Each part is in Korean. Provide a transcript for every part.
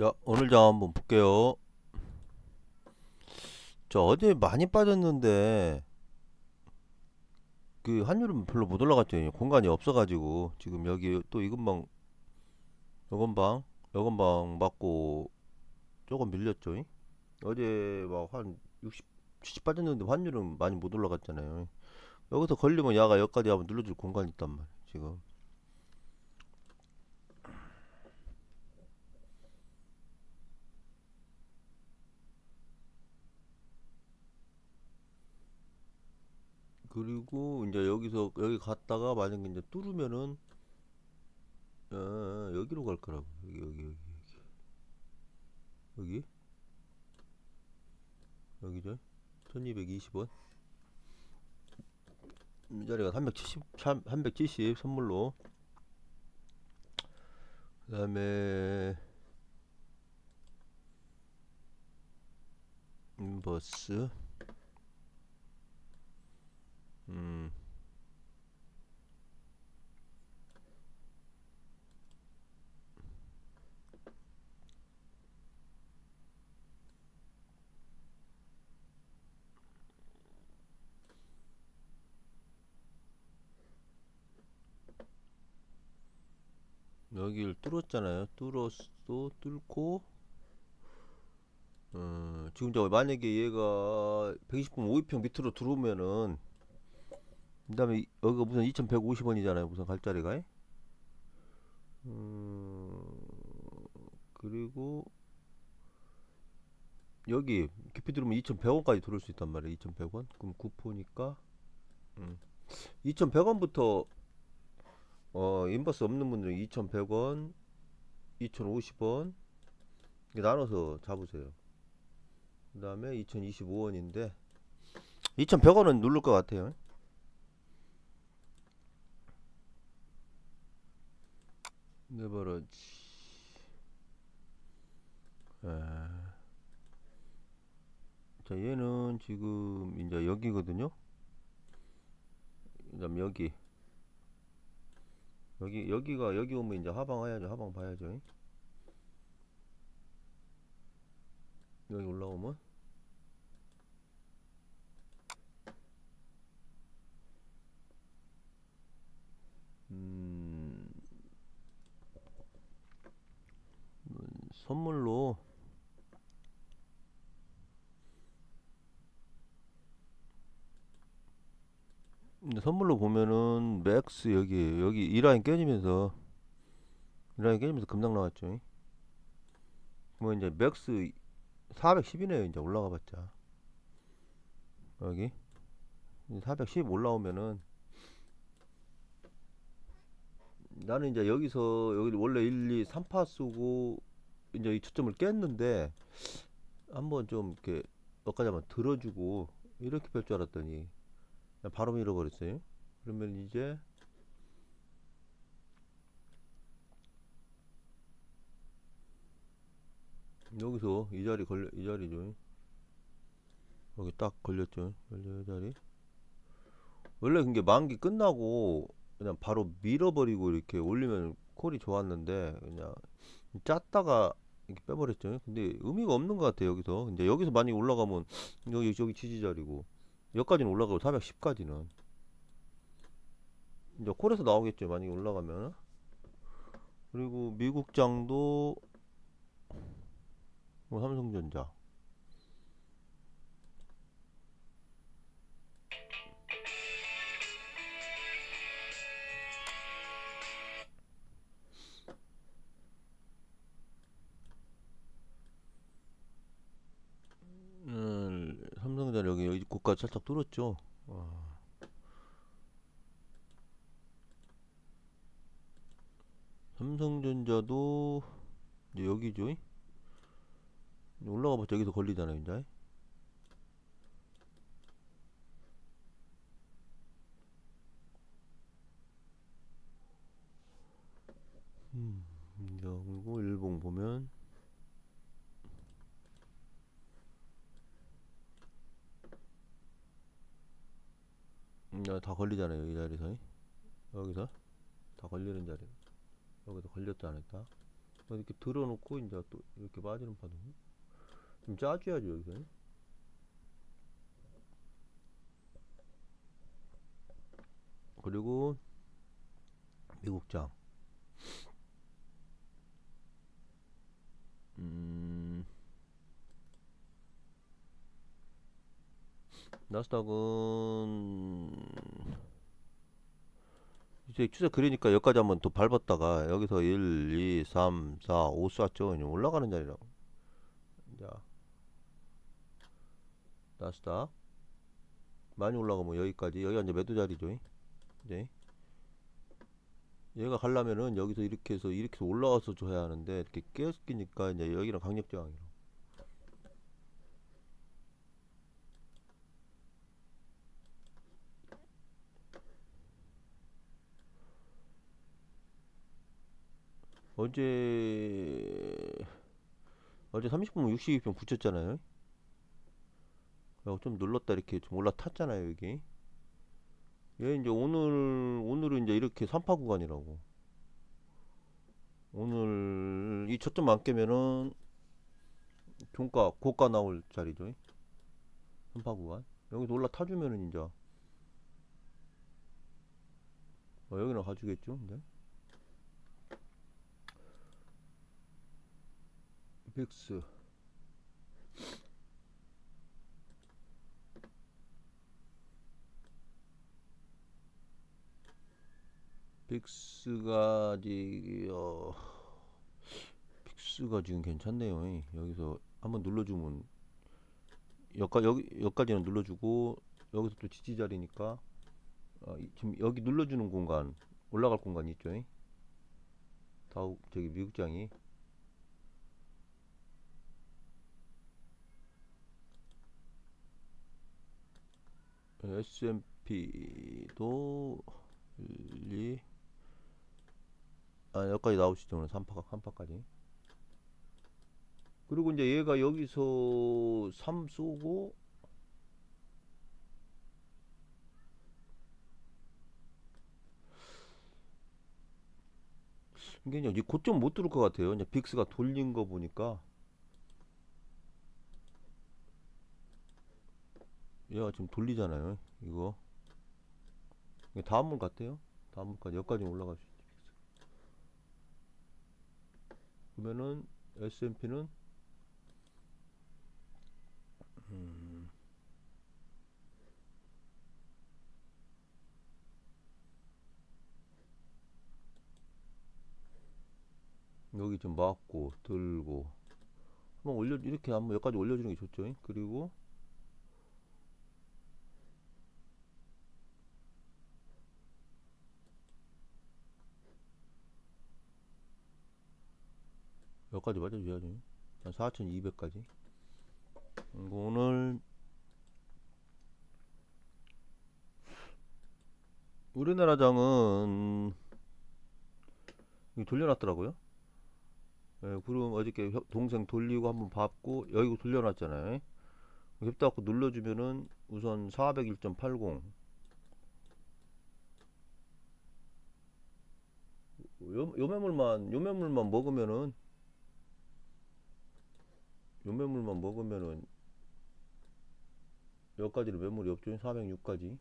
자, 오늘 장 한번 볼게요. 저 어제 많이 빠졌는데 그 환율은 별로 못 올라갔죠. 공간이 없어가지고 지금 여기 또 이건방, 여건방, 여건방 맞고 조금 밀렸죠. 어제 막 한 60, 70 빠졌는데 환율은 많이 못 올라갔잖아요. 여기서 걸리면 야가 여기까지 한번 눌러줄 공간이 있단 말이에요. 지금. 그리고 이제 여기서 여기 갔다가 만약에 이제 뚫으면은 어, 여기로 갈 거라고. 여기 여기 여기 여기. 여기. 여기죠 1220원. 이 자리가 370 370 선물로. 그 다음에 인버스 음 여기를 뚫었잖아요. 뚫었어, 뚫고, 어, 지금 저 만약에 얘가 120분 5위평 밑으로 들어오면은, 그 다음에 여기가 무슨 2150원이잖아요. 무슨 갈자리가. 음, 그리고 여기 깊이 들어오면 2100원까지 들어올 수 있단 말이에요. 2100원. 그럼 구포니까, 음, 2100원부터 어, 인버스 없는 분들은 2,100원, 2,050원 이렇게 나눠서 잡으세요. 그 다음에 2,025원인데 2,100원은 누를 것 같아요. 내버려지. 아. 자, 얘는 지금 이제 여기거든요. 그다음 여기. 여기 여기가 여기 오면 이제 하방 해야죠 하방 봐야죠 여기 올라오면 음 선물로 선물로 보면은 맥스 여기 여기 이 라인 깨지면서 이 라인 깨지면서 금방 나왔죠. 뭐 이제 맥스 410이네요. 이제 올라가 봤자 여기 410 올라오면은 나는 이제 여기서 여기 원래 1, 2, 3파 쓰고 이제 이 초점을 깼는데 한번 좀 이렇게 여기까지 한번 들어주고 이렇게 뺄줄 알았더니 바로 밀어버렸어요. 그러면 이제 여기서 이 자리 걸려 이 자리죠. 여기 딱 걸렸죠. 걸려 이 자리. 원래 그게 만기 끝나고 그냥 바로 밀어버리고 이렇게 올리면 콜이 좋았는데 그냥 짰다가 이렇게 빼버렸죠. 근데 의미가 없는 것 같아요. 여기서 이제 여기서 많이 올라가면 여기 여기 지지 자리고 여기까지는 올라가고 410까지는 이제 콜에서 나오겠죠 만약에 올라가면 그리고 미국장도 뭐 삼성전자 전자 여기 여기 고가 살짝 뚫었죠 와. 삼성전자도 이제 여기죠. 올라가 봤자 여기서 걸리잖아요, 이제. 음, 이제 그리고 일봉 보면 음, 야, 다 걸리잖아요, 이 자리에서. 여기서 다 걸리는 자리. 여기도 걸렸지 않을까? 이렇게 들어놓고 이제 또 이렇게 빠지는 파동. 좀 짜줘야죠 여기서. 그리고 미국장. 음, 나스닥은 추세 그리니까 여기까지 한번 또 밟았다가 여기서 1, 2, 3, 4, 5 쐈죠. 이제 올라가는 자리라고. 자, 나스닥 많이 올라가면 여기까지 여기가 이제 매도 자리죠. 이제 얘가 가려면은 여기서 이렇게 해서 이렇게 해서 올라와서 줘야 하는데 이렇게 깨끼니까 이제 여기는 강력 저항이로. 어제 어제 30분 62평 붙였잖아요. 어, 좀 눌렀다 이렇게 좀 올라탔잖아요 여기. 얘 이제 오늘 오늘은 이제 이렇게 3파 구간이라고. 오늘 이 초점 안 깨면은 종가 고가 나올 자리죠. 3파 구간. 여기서 올라타주면은 이제 어, 여기는 가주겠죠. 근데. 빅스 빅스가 어 빅스가 지금 괜찮네요. 이. 여기서 한번 눌러주면 여기 여기 여기까지는 눌러주고 여기서 또 지지 자리니까 어, 이- 지금 여기 눌러주는 공간 올라갈 공간 있죠. 이. 다우 저기 미국장이 S&P도 1, 2, 아 여기까지 나오시죠 오늘 3파가 3파까지. 그리고 이제 얘가 여기서 3 쏘고 이게 이제 이 고점 못 뚫을 것 같아요. 이제 빅스가 돌린 거 보니까 얘가 지금 돌리잖아요 이거. 이게 다음 물 같아요? 다음 물까지 여기까지 올라갈 수 있지 그러면은 S&P는? 음, 여기 좀 막고 들고. 한번 올려 이렇게 한번 여기까지 올려주는 게 좋죠. 그리고 여기까지 맞아줘야지 한 4200까지? 오늘 우리나라 장은 돌려놨더라고요. 예, 그럼 어저께 혀- 동생 돌리고 한번 밟고 여기 돌려놨잖아요. 겹다 갖고 눌러주면은 우선 401.80 요, 요 매물만 요 매물만 먹으면은 요 매물만 먹으면은 여기까지는 매물이 없죠? 406까지?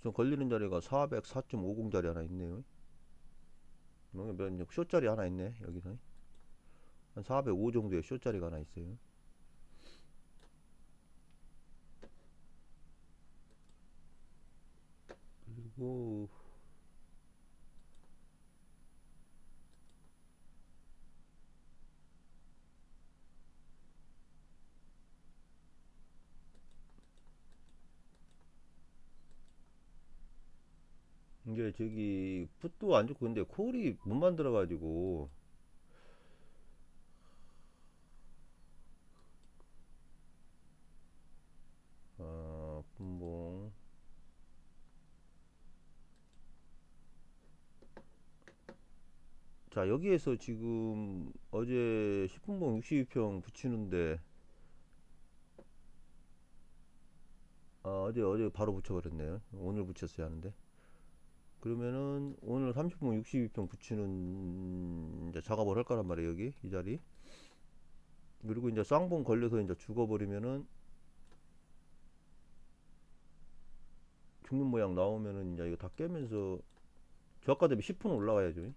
우선 걸리는 자리가 404.50 자리 하나 있네요. 몇 쇼짜리 하나 있네 여기서 한 405 정도의 쇼짜리가 하나 있어요 그리고 이게 저기 풋도 안 좋고 근데 콜이 못 만들어 가지고 아 분봉 자 여기에서 지금 어제 10분봉 62평 붙이는데 아, 어제 어제 바로 붙여버렸네요. 오늘 붙였어야 하는데. 그러면은 오늘 30분 62평 붙이는 이제 작업을 할 거란 말이에요 여기 이 자리. 그리고 이제 쌍봉 걸려서 이제 죽어버리면은 죽는 모양 나오면은 이제 이거 다 깨면서 저가 대비 10% 올라가야죠.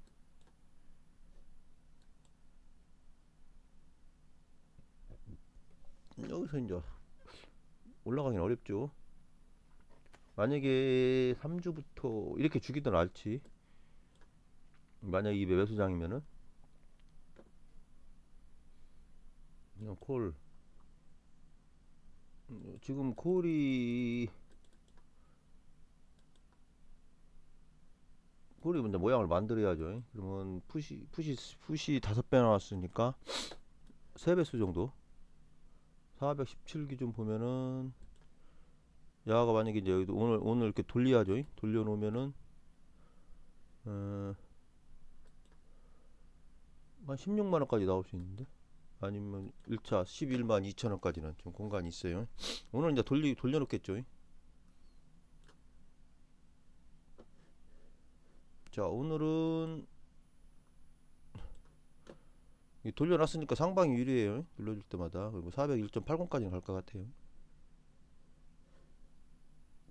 여기서 이제 올라가긴 어렵죠. 만약에 3주부터 이렇게 주기든 알지. 만약 이 매수장이면은 그냥 콜. 음, 지금 콜이 콜이 먼저 모양을 만들어야죠. 그러면 푸시 푸시 푸시 다섯 배 나왔으니까 세 배수 정도. 417 기준 보면은 야가 만약에 이제 여기도 오늘 오늘 이렇게 돌려야죠. 돌려 놓으면은 어, 한 16만 원까지 나올 수 있는데 아니면 1차 11만 2천 원까지는 좀 공간이 있어요. 오늘 이제 돌리 돌려 놓겠죠. 자 오늘은 이 돌려놨으니까 상방이 유리해요. 돌려줄 때마다 그리고 401.80까지는 갈 것 같아요.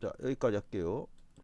자 여기까지 할게요.